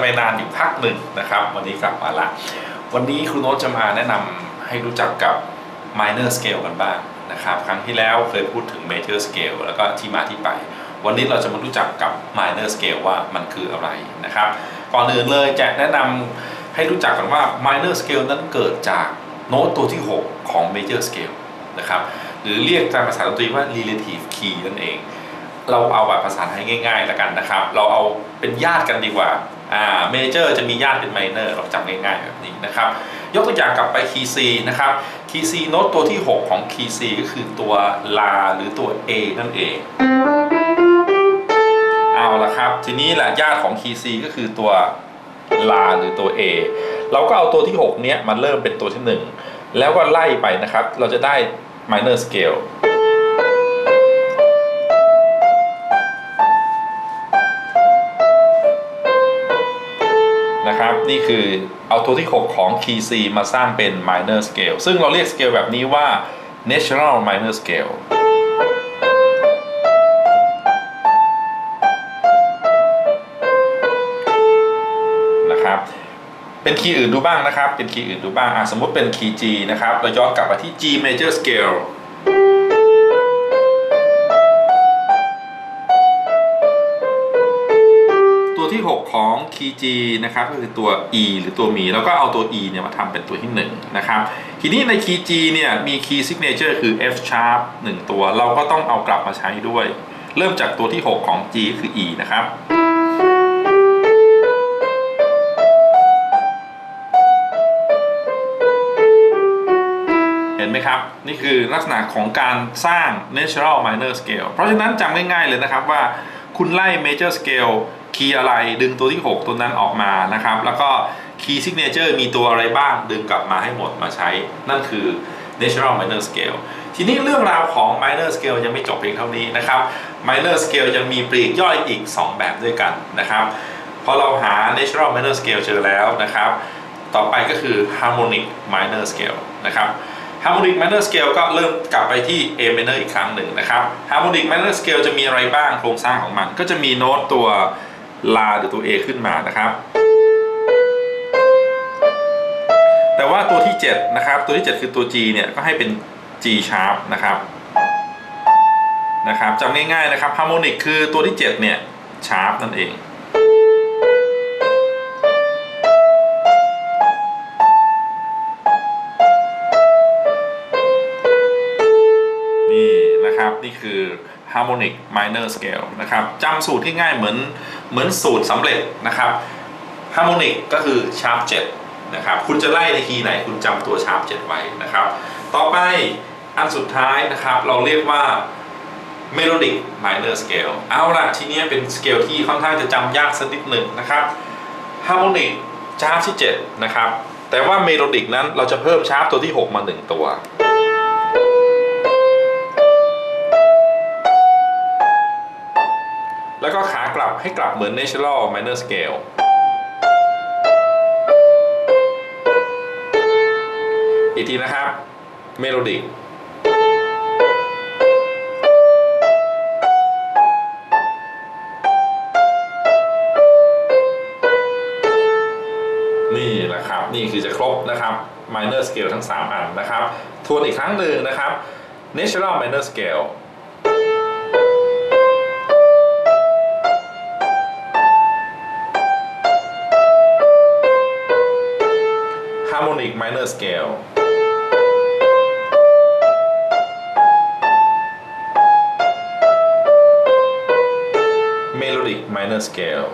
ไปนานอยู่พักหนึ่งนะครับ วันนี้กลับมาละ วันนี้ครูโน้ตจะมาแนะนำให้รู้จักกับ minor scale กันบ้างนะครับ ครั้งที่แล้วเคยพูดถึง major scale แล้วก็ที่มาที่ไป วันนี้เราจะมารู้จักกับ minor scale ว่ามันคืออะไรนะครับ ก่อนอื่นเลยจะแนะนำให้รู้จักกันว่า minor scale นั้นเกิดจากโน้ตตัวที่ 6 ของ major scale นะครับ หรือเรียกตามภาษาดนตรีว่า relative key นั่นเองเราเอาแบบภาษาไทยง่ายๆแล้วกันนะครับ เราเอาเป็นญาติกันดีกว่า อ่าเมเจอร์จะมีญาติเป็นไมเนอร์เราจำง่ายๆแบบนี้นะครับ ยกตัวอย่างกลับไปคีย์ C นะครับคีย์ C โน้ตตัวที่ 6 ของคีย์ C ก็คือตัวลาหรือตัว A นั่นเองเอาละครับ ทีนี้แหละญาติของคีย์ C ก็คือตัวลาหรือตัว A เราก็เอาตัวที่ 6 เนี้ยมันเริ่มเป็นตัวที่ 1 แล้วก็ไล่ไปนะครับ เราจะได้ minor scale นี่คือเอาตัวที่ 6 ของ key C มาสร้างเป็น minor scale ซึ่งเราเรียก scale แบบนี้ว่า natural minor scale นะครับ เป็นคีย์อื่นดูบ้างนะครับ เป็นคีย์อื่นดูบ้างอะสมมติเป็นคีย์ G นะครับ เราย้อนกลับมาที่ G major scale 6 ของคีย์ G นะครับก็คือตัว E หรือตัวมี แล้วก็เอาตัว E เนี่ยมาทำเป็นตัวที่1นะครับทีนี้ในคีย์ G เนี่ยมีคีย์ signature คือ F sharp 1 ตัว เราก็ต้องเอากลับมาใช้ด้วย เริ่มจากตัวที่ 6 ของ G คือ E นะครับเห็นไหมครับ นี่คือลักษณะของการสร้าง natural minor scale เพราะฉะนั้นจำง่ายๆเลยนะครับว่าคุณไล่ major scale คีย์อะไรดึงตัวที่ 6 ตัวนั้นออกมานะครับ แล้วก็ key signature มีตัวอะไรบ้าง ดึงกลับมาให้หมดมาใช้ นั่นคือ natural minor scale ทีนี้เรื่องราวของ minor scale ยังไม่จบเพียงเท่านี้นะครับ minor scale ยังมีปลีกย่อยอีก 2 แบบด้วยกันนะครับพอเราหา natural minor scale เจอแล้วนะครับ ต่อไปก็คือ harmonic minor scale นะครับ harmonic minor scale ก็เริ่มกลับไปที่ A minor อีกครั้งหนึ่งนะครับ harmonic minor scale จะมีอะไรบ้างโครงสร้างของมัน ก็จะมีโน้ตตัว ลาหรือตัว A ขึ้นมานะครับ แต่ว่าตัวที่ 7 นะครับ ตัวที่ 7 คือตัว G เนี่ยก็ให้เป็น G sharp นะครับนะครับจำง่ายๆนะครับ harmonic คือตัวที่ 7 เนี่ย sharp นั่นเองนี่นะครับนี่คือ harmonic minor scale นะครับจำสูตรที่ง่ายเหมือนเหมือนสูตรสำเร็จนะครับ harmonic ก็คือ sharp 7นะครับคุณจะไล่ในคีย์ไหนคุณจำตัว sharp 7 ไว้นะครับ ต่อไปอันสุดท้ายนะครับเราเรียกว่า melodic minor scale เอาล่ะทีนี้เป็นสเกลที่ค่อนข้างจะจำยากสักนิดหนึ่งนะครับ harmonic ชาร์ปที่7นะครับแต่ว่า melodic นั้นเราจะเพิ่มชาร์ปตัวที่ 6 มา 1 ตัว บให้กลับเหมือน natural minor scale อีกทีนะครับ melodic นี่แหละครับ นี่คือจะครบนะครับ minor scale ทั้ง 3 อันนะครับ ทวนอีกครั้งหนึ่งนะครับ natural minor scale harmonic minor scale melodic minor scale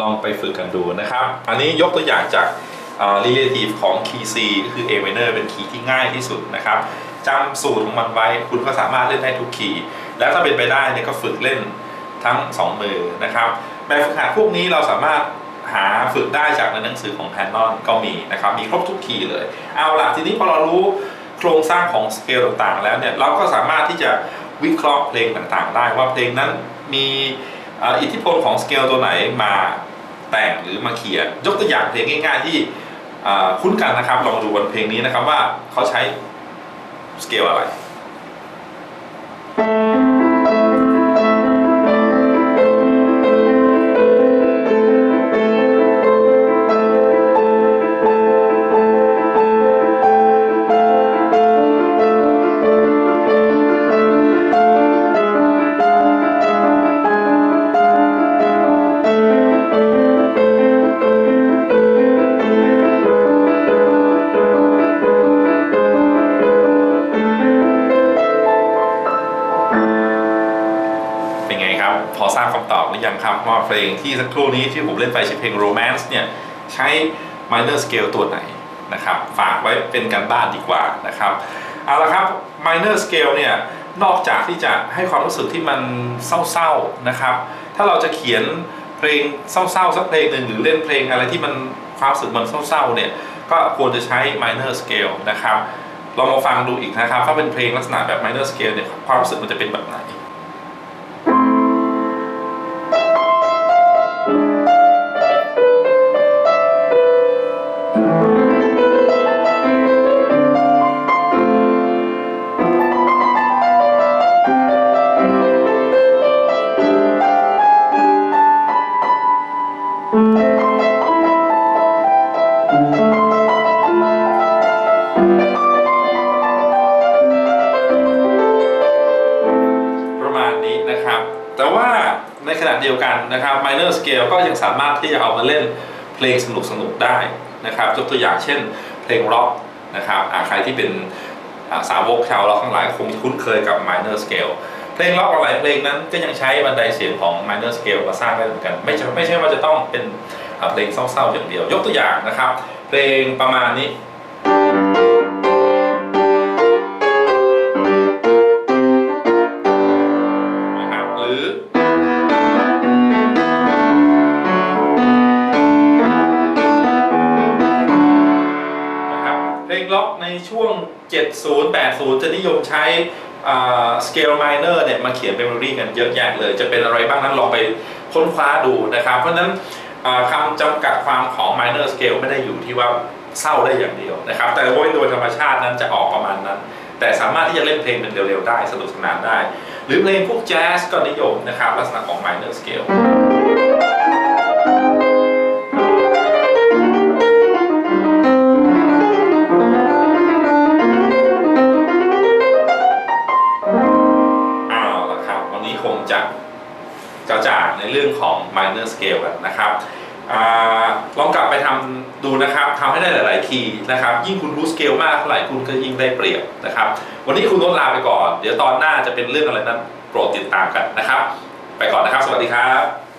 ลองไปฝึกกันดูนะครับ อันนี้ยกตัวอย่างจากอ่า relative ของ key C ก็คือ A minor เป็นคีย์ที่ง่ายที่สุดนะครับจำสูตรของมันไว้ คุณก็สามารถเล่นได้ทุกคีย์ แล้วถ้าเป็นไปได้เนี่ยก็ฝึกเล่นทั้ง 2 มือนะครับแบบฝึกหัดพวกนี้เราสามารถหาฝึกได้จากในหนังสือของแพนนอนก็มีนะครับ มีครบทุกคีย์เลย เอาล่ะทีนี้พอเรารู้โครงสร้างของสเกลต่างๆ แล้วเนี่ยเราก็สามารถที่จะวิเคราะห์เพลงต่างๆ ได้ว่าเพลงนั้นมีอิทธิพลของสเกลตัวไหนมาแต่งหรือมาเขียนยกตัวอย่างเพลงง่าย ๆ ที่คุ้นกันนะครับลองดูบนเพลงนี้นะครับว่าเขาใช้สเกลอะไร ว่าเพลงที่สักครู่นี้ที่ผมเล่นไปชื่อเพลง Romance เนี่ยใช้ minor scale ตัวไหนนะครับฝากไว้เป็นการบ้านดีกว่านะครับเอาละครับ minor scale เนี่ยนอกจากที่จะให้ความรู้สึกที่มันเศร้าๆนะครับ ถ้าเราจะเขียนเพลงเศร้าๆสักเพลงหนึ่งหรือเล่นเพลงอะไรที่มันความรู้สึกมันเศร้าๆเนี่ยก็ควรจะใช้ minor scale นะครับลองมาฟังดูอีกนะครับ ถ้าเป็นเพลงลักษณะแบบ minor scale เนี่ยความรู้สึกมันจะเป็นแบบไหน ขณะเดียวกันนะครับ minor scale ก็ยังสามารถที่จะเอามาเล่นเพลงสนุกสนุกๆได้นะครับยกตัวอย่างเช่นเพลงร็อกนะครับใครที่เป็นสาวกชาวร็อกทั้งหลายคงคุ้นเคยกับ minor scale เพลงร็อกหลายเพลงนั้นก็ยังใช้บันไดเสียงของ minor scale มาสร้างได้เหมือนกัน ไม่ใช่ไม่ใช่ว่าจะต้องเป็นเพลงเศร้าๆอย่างเดียว ยกตัวอย่างนะครับ เพลงประมาณนี้ ล็อกในช่วง 70 80 จะนิยมใช้สเกล minor เนี่ยมาเขียนเป็นเมโลดี้กันเยอะแยะเลย จะเป็นอะไรบ้างนั้นลองไปค้นคว้าดูนะครับ เพราะฉะนั้นคำจำกัดความของ minor scale ไม่ได้อยู่ที่ว่าเศร้าได้อย่างเดียวนะครับ แต่โดยโดยธรรมชาตินั้นจะออกประมาณนั้น แต่สามารถที่จะเล่นเพลงเป็นเร็วๆได้สนุกสนานได้ หรือเพลงพวกแจ๊สก็นิยมนะครับ ลักษณะของ minor scale minor scale กันนะครับอลองกลับไปทำดูนะครับทำให้ได้หลาย ๆ คีย์นะครับ ยิ่งคุณรู้สเกลมากเท่าไหร่คุณก็ยิ่งได้เปรียบนะครับ วันนี้คุณลดลาไปก่อน เดี๋ยวตอนหน้าจะเป็นเรื่องอะไรนั้นโปรดติดตามกันนะครับ ไปก่อนนะครับ สวัสดีครับ